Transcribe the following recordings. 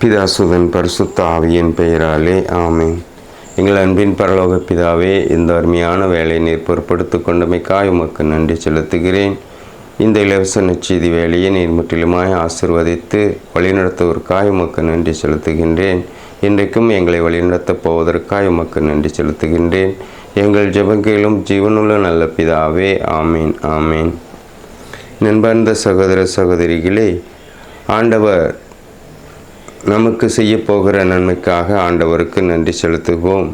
பிதாசுதன் பரிசுத்த ஆவியின் பெயராலே ஆமே எங்கள் அன்பின் பரலோக பிதாவே இந்த அருமையான வேலையை நீர் பொறுப்படுத்தி கொண்டமைக்காய் உமக்கு நன்றி செலுத்துகிறேன். இந்த இலவச நற்செய்தி வேலையை நீர் முற்றிலுமாய் ஆசிர்வதித்து வழிநடத்துவதற்காய் உமக்கு நன்றி செலுத்துகின்றேன். இன்றைக்கும் எங்களை வழிநடத்தப் போவதற்காய் உமக்கு நன்றி செலுத்துகின்றேன். எங்கள் ஜெபங்களும் ஜீவனுள்ள நல்ல பிதாவே ஆமீன் ஆமீன். நண்பர்ந்த சகோதர சகோதரிகளே ஆண்டவர் நமக்கு செய்ய போகிற நன்மைக்காக ஆண்டவருக்கு நன்றி செலுத்துவோம்.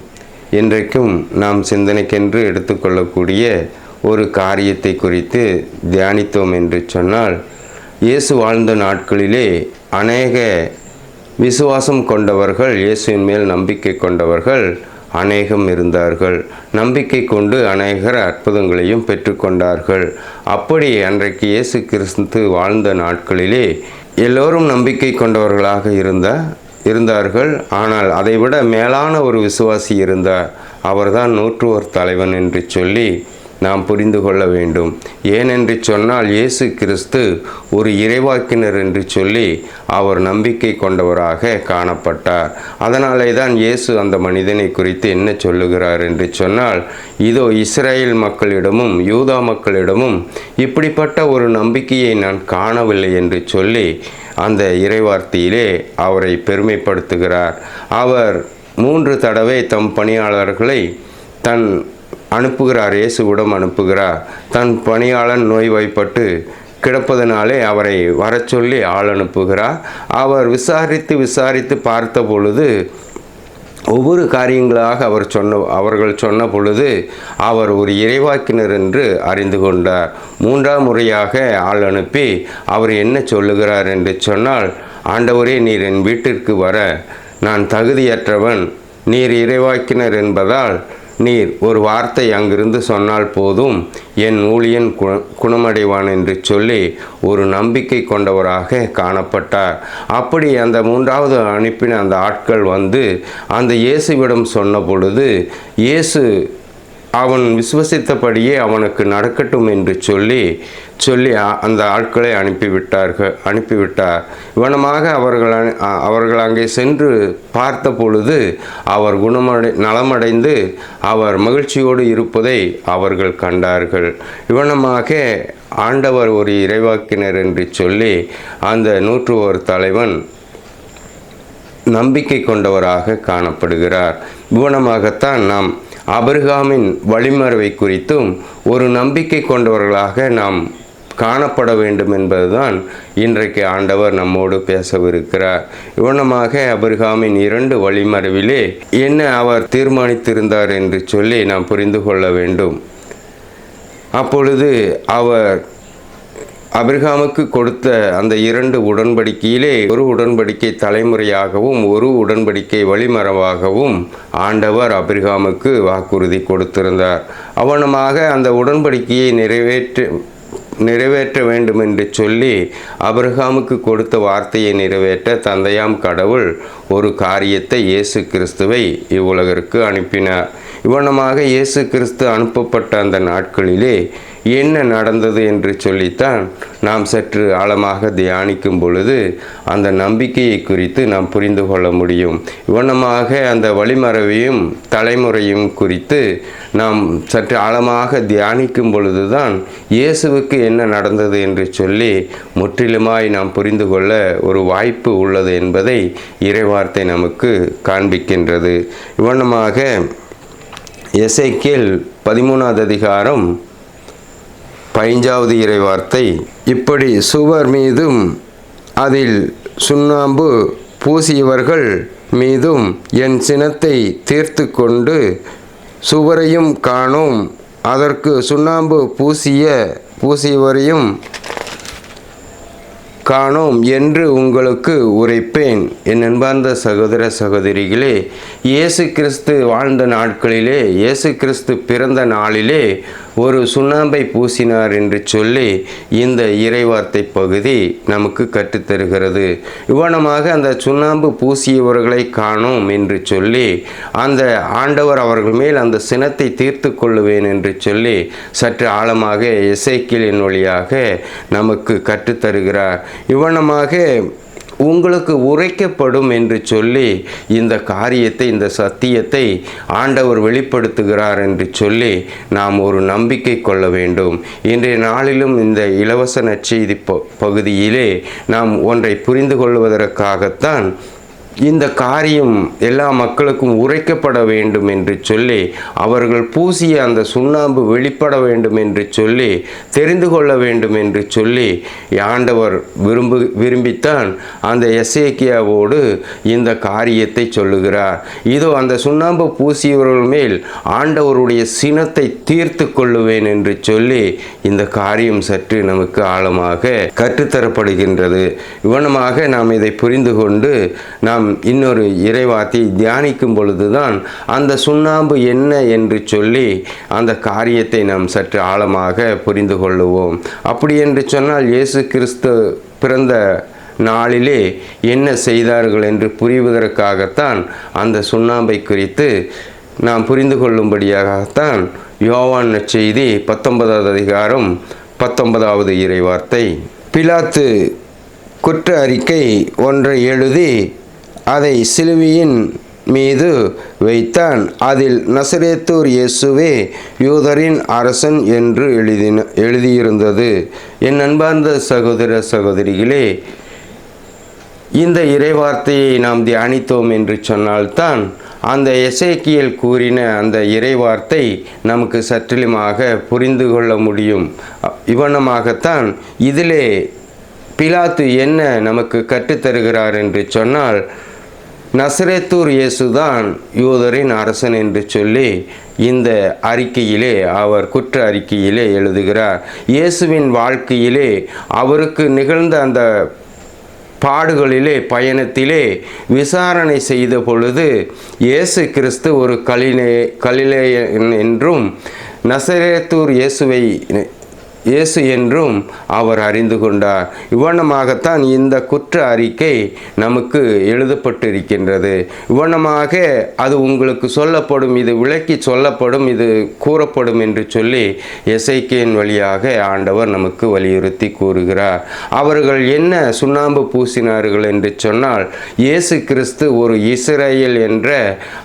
இன்றைக்கும் நாம் சிந்தனைக்கென்று எடுத்துக்கொள்ளக்கூடிய ஒரு காரியத்தை குறித்து தியானித்தோம் என்று சொன்னால் இயேசு வாழ்ந்த நாட்களிலே அநேக விசுவாசம் கொண்டவர்கள் இயேசுவின் மேல் நம்பிக்கை கொண்டவர்கள் அநேகம் இருந்தார்கள். நம்பிக்கை கொண்டு அநேகர் அற்புதங்களையும் பெற்றுக்கொண்டார்கள். அப்படி அன்றைக்கு இயேசு கிறிஸ்து வாழ்ந்த நாட்களிலே எல்லோரும் நம்பிக்கை கொண்டவர்களாக இருந்த இருந்தார்கள். ஆனால் அதைவிட மேலான ஒரு விசுவாசி இருந்தார் அவர்தான் நூற்றுவர் தலைவன் என்று சொல்லி நாம் புரிந்து கொள்ள வேண்டும். ஏனென்று சொன்னால் இயேசு கிறிஸ்து ஒரு இறைவாக்கினர் என்று சொல்லி அவர் நம்பிக்கை கொண்டவராக காணப்பட்டார். அதனாலே தான் இயேசு அந்த மனிதனை குறித்து என்ன சொல்லுகிறார் என்று சொன்னால் இதோ இஸ்ரேல் மக்களிடமும் யூதா மக்களிடமும் இப்படிப்பட்ட ஒரு நம்பிக்கையை நான் காணவில்லை என்று சொல்லி அந்த இறைவார்த்தையிலே அவரை பெருமைப்படுத்துகிறார். அவர் மூன்று தடவை தம் பணியாளர்களை தன் அனுப்புகிறார் இயேசுவிடம் அனுப்புகிறார். தன் பணியாளன் நோய்வாய்ப்பட்டு கிடப்பதனாலே அவரை வர சொல்லி ஆள் அனுப்புகிறார். அவர் விசாரித்து விசாரித்து பார்த்த பொழுது ஒவ்வொரு காரியங்களாக அவர் சொன்ன அவர்கள் சொன்ன பொழுது அவர் ஒரு இறைவாக்கினர் என்று அறிந்து கொண்டார். மூன்றாம் முறையாக ஆள் அனுப்பி அவர் என்ன சொல்லுகிறார் என்று சொன்னால் ஆண்டவரே நீர் என் வீட்டிற்கு வர. நான் தகுதியற்றவன். நீர் இறைவாக்கினர் என்பதால் நீர். ஒரு வார்த்தை அங்கிருந்து சொன்னால் போதும். என் ஊழியன் குண குணமடைவான் என்று சொல்லி ஒரு நம்பிக்கை கொண்டவராக காணப்பட்டார். அப்படி அந்த மூன்றாவது அனுப்பின அந்த ஆட்கள் வந்து அந்த இயேசுவிடம் சொன்ன பொழுது இயேசு அவன் விசுவசித்தபடியே அவனுக்கு நடக்கட்டும் என்று சொல்லி சொல்லி அந்த ஆட்களை அனுப்பிவிட்டார்கள் அனுப்பிவிட்டார். இவனமாக அவர்கள் அ- அவர்கள் அங்கே சென்று பார்த்த பொழுது அவர் குணமடை நலமடைந்து அவர் மகிழ்ச்சியோடு இருப்பதை அவர்கள் கண்டார்கள். இவனமாக ஆண்டவர் ஒரு இறைவாக்கினர் என்று சொல்லி அந்த நூற்றுவோர் தலைவன் நம்பிக்கை கொண்டவராக காணப்படுகிறார். இவனமாகத்தான் நாம் அபிரகாமின் வழிமறைவை குறித்தும் ஒரு நம்பிக்கை கொண்டவர்களாக நாம் காணப்பட வேண்டும் என்பதுதான் இன்றைக்கு ஆண்டவர் நம்மோடு பேசவிருக்கிறார். இவனமாக அபிரகாமின் இரண்டு வழிமறைவிலே என்ன அவர் தீர்மானித்திருந்தார் என்று சொல்லி நாம் புரிந்து கொள்ள வேண்டும். அப்பொழுது அவர் அபிரகாமுக்கு கொடுத்த அந்த இரண்டு உடன்படிக்கையிலே ஒரு உடன்படிக்கை தலைமுறையாகவும் ஒரு உடன்படிக்கை வழிமரவாகவும் ஆண்டவர் அபிரகாமுக்கு வாக்குறுதி கொடுத்திருந்தார். அவனமாக அந்த உடன்படிக்கையை நிறைவேற்ற நிறைவேற்ற வேண்டும் என்று சொல்லி அபிரகாமுக்கு கொடுத்த வார்த்தையை நிறைவேற்ற தந்தையாம் கடவுள் ஒரு காரியத்தை இயேசு கிறிஸ்துவை இவ்வுலகிற்கு அனுப்பினார். இவனமாக இயேசு கிறிஸ்து அனுப்பப்பட்ட அந்த நாட்களிலே என்ன நடந்தது என்று சொல்லித்தான் நாம் சற்று ஆழமாக தியானிக்கும் பொழுது அந்த நம்பிக்கையை குறித்து நாம் புரிந்து கொள்ள முடியும். இவனமாக அந்த வழிமரவையும் தலைமுறையும் குறித்து நாம் சற்று ஆழமாக தியானிக்கும் பொழுதுதான் இயேசுவுக்கு என்ன நடந்தது என்று சொல்லி முற்றிலுமாய் நாம் புரிந்து கொள்ள ஒரு வாய்ப்பு உள்ளது என்பதை இறைவார்த்தை நமக்கு காண்பிக்கின்றது. இவனமாக எசைக்கேல் பதிமூணாவது அதிகாரம் பதிஞ்சாவது இறைவார்த்தை. இப்படி சுவர் மீதும் அதில் சுண்ணாம்பு பூசியவர்கள் மீதும் என் சினத்தை தீர்த்து கொண்டு சுவரையும் காணோம். அதற்கு சுண்ணாம்பு பூசிய பூசியவரையும் காணோம் என்று உங்களுக்கு உரைப்பேன். என் அன்பார்ந்த சகோதர சகோதரிகளே இயேசு கிறிஸ்து வாழ்ந்த நாட்களிலே இயேசு கிறிஸ்து பிறந்த நாளிலே ஒரு சுண்ணாம்பை பூசினார் என்று சொல்லி இந்த இறைவார்த்தை பகுதி நமக்கு கற்றுத்தருகிறது. இவ்வனமாக அந்த சுண்ணாம்பு பூசியவர்களை காணோம் என்று சொல்லி அந்த ஆண்டவர் அவர்கள் மேல் அந்த சினத்தை தீர்த்து கொள்ளுவேன் என்று சொல்லி சற்று ஆழமாக இசைக்கிலின் வழியாக நமக்கு கற்றுத்தருகிறார். இவ்வனமாக உங்களுக்கு உரைக்கப்படும் என்று சொல்லி இந்த காரியத்தை இந்த சத்தியத்தை ஆண்டவர் வெளிப்படுத்துகிறார் என்று சொல்லி நாம் ஒரு நம்பிக்கை கொள்ள வேண்டும். இன்றைய நாளிலும் இந்த இலவச நற்செய்தி ப- பகுதியிலே நாம் ஒன்றை புரிந்து கொள்வதற்காகத்தான் இந்த காரியம் எல்லா மக்களுக்கும் உரைக்கப்பட வேண்டும் என்று சொல்லி அவர்கள் பூசிய அந்த சுண்ணாம்பு வெளிப்பட வேண்டும் என்று சொல்லி தெரிந்து கொள்ள வேண்டும் என்று சொல்லி ஆண்டவர் விரும்பு விரும்பித்தான் அந்த எசேக்கியாவோடு இந்த காரியத்தை சொல்லுகிறார். இதோ அந்த சுண்ணாம்பு பூசியவர்கள் மேல் ஆண்டவருடைய சினத்தை தீர்த்து கொள்ளுவேன் என்று சொல்லி இந்த காரியம் சற்று நமக்கு ஆழமாக கற்றுத்தரப்படுகின்றது. இவனமாக நாம் இதை புரிந்து கொண்டு நாம் இன்னொரு இறைவார்த்தையை தியானிக்கும் பொழுதுதான் அந்த சுண்ணாம்பு என்ன என்று சொல்லி அந்த காரியத்தை நாம் சற்று ஆழமாக புரிந்து கொள்ளுவோம். அப்படி என்று சொன்னால் இயேசு கிறிஸ்து பிறந்த நாளிலே என்ன செய்தார்கள் என்று புரிவதற்காகத்தான் அந்த சுண்ணாம்பை குறித்து நாம் புரிந்து கொள்ளும்படியாகத்தான் யோவான் செய்தி பத்தொன்பதாவது அதிகாரம் பத்தொன்பதாவது இறைவார்த்தை. பிலாத்து குற்ற அறிக்கை ஒன்றை எழுதி அதை சிலுவையின் மீது வைத்தான். அதில் நசரேத்தூர் இயேசுவே யூதரின் அரசன் என்று எழுதின எழுதியிருந்தது. என் அன்பார்ந்த சகோதர சகோதரிகளே இந்த இறைவார்த்தையை நாம் தியானித்தோம் என்று சொன்னால்தான் அந்த எசேக்கியல் கூறின அந்த இறைவார்த்தை நமக்கு சற்றிலுமாக புரிந்து கொள்ள முடியும். இவனமாகத்தான் இதிலே பிலாத்து என்ன நமக்கு கற்றுத்தருகிறார் என்று சொன்னால் நசரேத்தூர் இயேசுதான் யூதரின் அரசன் என்று சொல்லி இந்த அறிக்கையிலே அவர் குற்ற அறிக்கையிலே எழுதுகிறார். இயேசுவின் வாழ்க்கையிலே அவருக்கு நிகழ்ந்த அந்த பாடுகளிலே பயணத்திலே விசாரணை செய்த பொழுது இயேசு கிறிஸ்து ஒரு கலிலே கலிலேயன் என்றும் நசரேத்தூர் இயேசுவை இயேசு என்றும் அவர் அறிந்து கொண்டார். இவ்வனமாகத்தான் இந்த குற்ற அறிக்கை நமக்கு எழுதப்பட்டிருக்கின்றது. இவ்வனமாக அது உங்களுக்கு சொல்லப்படும் இது விளக்கி சொல்லப்படும் இது கூறப்படும் என்று சொல்லி எசைக்கேன் வழியாக ஆண்டவர் நமக்கு வலியுறுத்தி கூறுகிறார். அவர்கள் என்ன சுண்ணாம்பு பூசினார்கள் என்று சொன்னால் இயேசு கிறிஸ்து ஒரு இஸ்ரேல் என்ற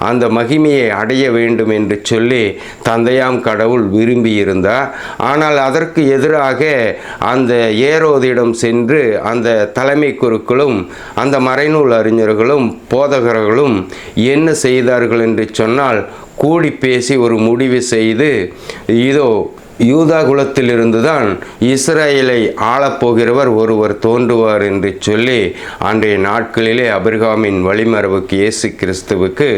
அந்த மகிமையை அடைய வேண்டும் என்று சொல்லி தந்தையாம் கடவுள் விரும்பியிருந்தார். ஆனால் அதற்கு எதிராக அந்த ஏரோதிடம் சென்று அந்த தலைமை குருக்களும் அந்த மறைநூல் அறிஞர்களும் போதகர்களும் என்ன செய்தார்கள் என்று சொன்னால் கூடி பேசி ஒரு முடிவு செய்து இதோ யூதா குலத்திலிருந்து தான் இஸ்ரேலை ஆளப்போகிறவர் ஒருவர் தோன்றுவார் என்று சொல்லி அன்றைய நாட்களிலே அபிர்காமின் வழிமரபுக்கு இயேசு கிறிஸ்துவுக்கு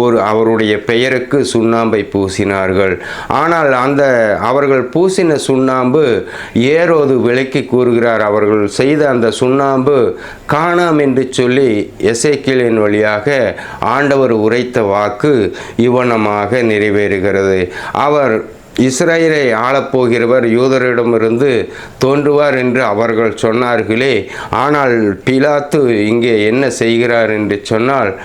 ஒரு அவருடைய பெயருக்கு சுண்ணாம்பை பூசினார்கள். ஆனால் அந்த அவர்கள் பூசின சுண்ணாம்பு ஏரோது விலைக்கு கூறுகிறார். அவர்கள் செய்த அந்த சுண்ணாம்பு காணாம் என்று சொல்லி எசைக்கிளின் வழியாக ஆண்டவர் உரைத்த வாக்கு இவனமாக நிறைவேறுகிறது. அவர் இஸ்ரேலை ஆளப்போகிறவர் யூதரிடமிருந்து தோன்றுவார் என்று அவர்கள் சொன்னார்களே. ஆனால் பிலாத்து இங்கே என்ன செய்கிறார் என்று சொன்னால்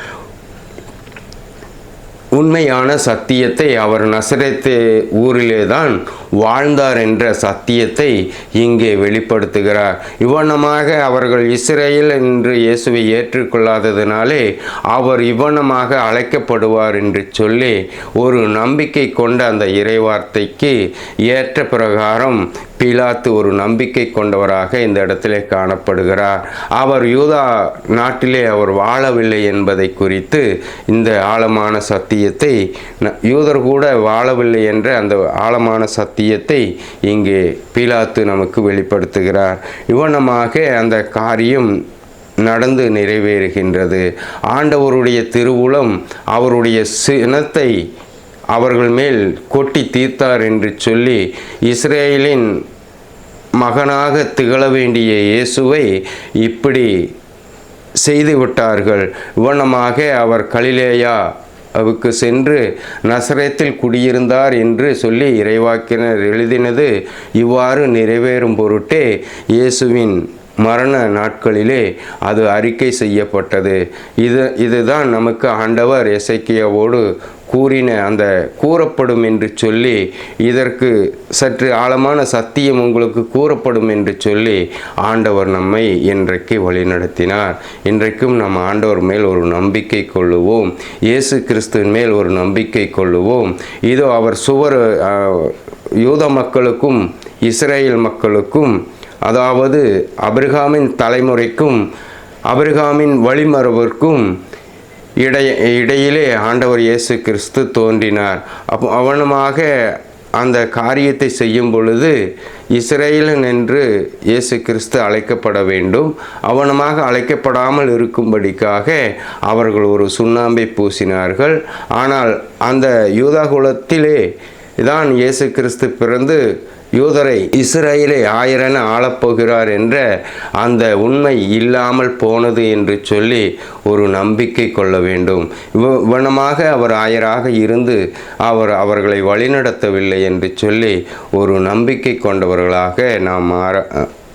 உண்மையான சத்தியத்தை அவர் நசரேத்து ஊரிலே தான் வாழ்ந்தார் என்ற சத்தியத்தை இங்கே வெளிப்படுத்துகிறார். இவ்வனமாக அவர்கள் இஸ்ரேல் என்று இயேசுவை ஏற்றுக்கொள்ளாததினாலே அவர் இவ்வனமாக அழைக்கப்படுவார் என்று சொல்லி ஒரு நம்பிக்கை கொண்ட அந்த இறைவார்த்தைக்கு ஏற்ற பிரகாரம் பிலாத்து ஒரு நம்பிக்கை கொண்டவராக இந்த இடத்திலே காணப்படுகிறார். அவர் யூதா நாட்டிலே அவர் வாழவில்லை என்பதை குறித்து இந்த ஆழமான சத்தியத்தை ந- யூதர் கூட வாழவில்லை என்ற அந்த ஆழமான சத்தியத்தை இங்கே பிலாத்து நமக்கு வெளிப்படுத்துகிறார். இவனமாக அந்த காரியம் நடந்து நிறைவேறுகின்றது. ஆண்டவருடைய திருவுளம் அவருடைய சினத்தை அவர்கள் மேல் கொட்டி தீர்த்தார் என்று சொல்லி இஸ்ரேலின் மகனாக திகழ வேண்டிய இயேசுவை இப்படி செய்து விட்டார்கள் அவர் கலிலேயா அவுக்கு சென்று நசரத்தில் குடியிருந்தார் என்று சொல்லி இறைவாக்கினர் எழுதினது. இவ்வாறு நிறைவேறும் பொருட்டே இயேசுவின் மரண நாட்களிலே அது அறிக்கை செய்யப்பட்டது. இது இதுதான் நமக்கு ஆண்டவர் இசைக்கியவோடு கூறின அந்த கூறப்படும் என்று சொல்லி இதற்கு சற்று ஆழமான சத்தியம் உங்களுக்கு கூறப்படும் என்று சொல்லி ஆண்டவர் நம்மை இன்றைக்கு வழிநடத்தினார். இன்றைக்கும் நம் ஆண்டவர் மேல் ஒரு நம்பிக்கை கொள்ளுவோம். இயேசு கிறிஸ்துவின் மேல் ஒரு நம்பிக்கை கொள்ளுவோம். இதோ அவர் சுவர் யூத மக்களுக்கும் இஸ்ரேல் மக்களுக்கும் அதாவது அபிரகாமின் தலைமுறைக்கும் அபிரகாமின் வழிமரபிற்கும் இடை இடையிலே ஆண்டவர் இயேசு கிறிஸ்து தோன்றினார். அப்போ அவனுமாக அந்த காரியத்தை செய்யும் பொழுது இஸ்ரேலன் என்று இயேசு கிறிஸ்து அழைக்கப்பட வேண்டும். அவனமாக அழைக்கப்படாமல் இருக்கும்படிக்காக அவர்கள் ஒரு சுண்ணாம்பை பூசினார்கள். ஆனால் அந்த யூதா குலத்திலே தான் இயேசு கிறிஸ்து பிறந்து யூதரை இஸ்ரேலை ஆயிரன ஆளப்போகிறார் என்ற அந்த உண்மை இல்லாமல் போனது என்று சொல்லி ஒரு நம்பிக்கை கொள்ள வேண்டும். இவனமாக இவ்வனமாக அவர் ஆயராக இருந்து அவர் அவர்களை வழிநடத்தவில்லை என்று சொல்லி ஒரு நம்பிக்கை கொண்டவர்களாக நாம் மாற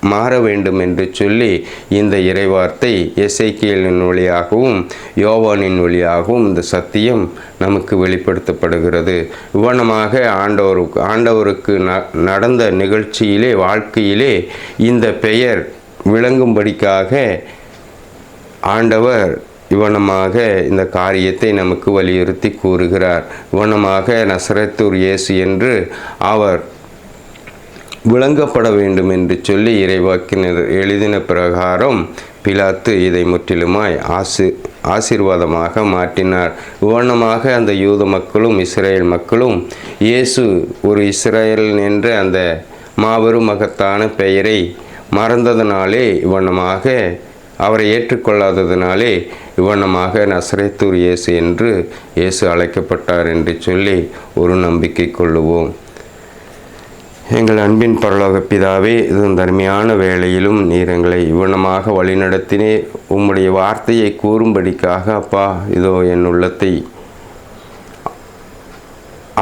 மாற வேண்டும் என்று சொல்லி இந்த இறைவார்த்தை எசைக்கியலின் வழியாகவும் யோவானின் வழியாகவும் இந்த சத்தியம் நமக்கு வெளிப்படுத்தப்படுகிறது. இவ்வனமாக ஆண்டவருக்கு ஆண்டவருக்கு ந நடந்த நிகழ்ச்சியிலே வாழ்க்கையிலே இந்த பெயர் விளங்கும்படிக்காக ஆண்டவர் இவனமாக இந்த காரியத்தை நமக்கு வலியுறுத்தி கூறுகிறார். இவனமாக நசரத்தூர் இயேசு என்று அவர் விளங்கப்பட வேண்டும் என்று சொல்லி இறைவாக்கினர் எழுதின பிரகாரம் பிலாத்து இதை முற்றிலுமாய் ஆசி ஆசீர்வாதமாக மாற்றினார். இவ்வண்ணமாக அந்த யூத மக்களும் இஸ்ரேல் மக்களும் இயேசு ஒரு இஸ்ரேல் என்ற அந்த மாபெரும் மகத்தான பெயரை மறந்ததனாலே இவ்வண்ணமாக அவரை ஏற்றுக்கொள்ளாததினாலே இவ்வண்ணமாக நசரேத்தூர் இயேசு என்று இயேசு அழைக்கப்பட்டார் என்று சொல்லி ஒரு நம்பிக்கை கொள்ளுவோம். எங்கள் அன்பின் பரலோக பிதாவே இது இந்த வேளையிலும் நீர் எங்களை இவ்வனமாக வழிநடத்தினே உம்முடைய வார்த்தையை கூறும்படிக்காக அப்பா இதோ என் உள்ளத்தை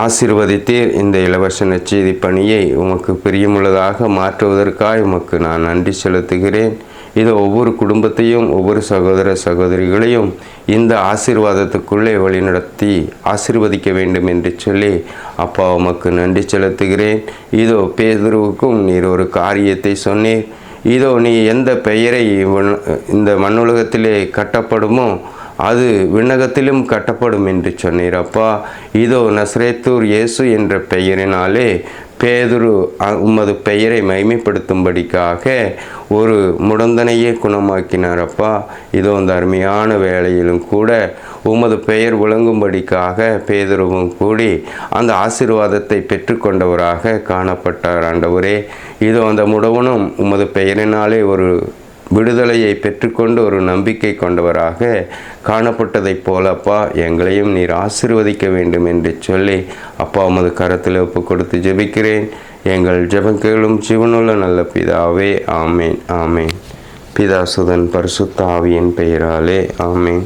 ஆசிர்வதித்தீர். இந்த இலவச நச்செய்தி பணியை உமக்கு பிரியமுள்ளதாக மாற்றுவதற்காக உமக்கு நான் நன்றி செலுத்துகிறேன். இது ஒவ்வொரு குடும்பத்தையும் ஒவ்வொரு சகோதர சகோதரிகளையும் இந்த ஆசீர்வாதத்துக்குள்ளே வழிநடத்தி ஆசிர்வதிக்க வேண்டும் என்று சொல்லி அப்பா உமக்கு நன்றி செலுத்துகிறேன். இதோ பேதுருவுக்கும் நீர் ஒரு காரியத்தை சொன்னீர். இதோ நீ எந்த பெயரை இந்த மண்ணுலகத்திலே கட்டப்படுமோ அது விண்ணகத்திலும் கட்டப்படும் என்று சொன்னீர் அப்பா. இதோ நஸ்ரேத்தூர் இயேசு என்ற பெயரினாலே பேதுரு அ- உமது பெயரை மைமைப்படுத்தும்படிக்காக ஒரு முடந்தனையே குணமாக்கினார் அப்பா இதோ அந்த அருமையான வேலையிலும் கூட உமது பெயர் விளங்கும்படிக்காக பேதுருவும் கூடி அந்த ஆசீர்வாதத்தை பெற்றுக்கொண்டவராக காணப்பட்டார் ஆண்டவரே. இதோ அந்த முடவனும் உமது பெயரினாலே ஒரு விடுதலையை பெற்றுக்கொண்டு ஒரு நம்பிக்கை கொண்டவராக காணப்பட்டதைப் போல அப்பா எங்களையும் நீர் ஆசிர்வதிக்க வேண்டும் என்று சொல்லி அப்பா உமது கரத்தில் ஒப்பு கொடுத்து ஜெபிக்கிறேன். எங்கள் ஜெபங்களும் ஜீவனுள்ள நல்ல பிதாவே ஆமேன் ஆமேன். பிதாசுதன் பரிசுத்த ஆவியின் பெயராலே ஆமேன்.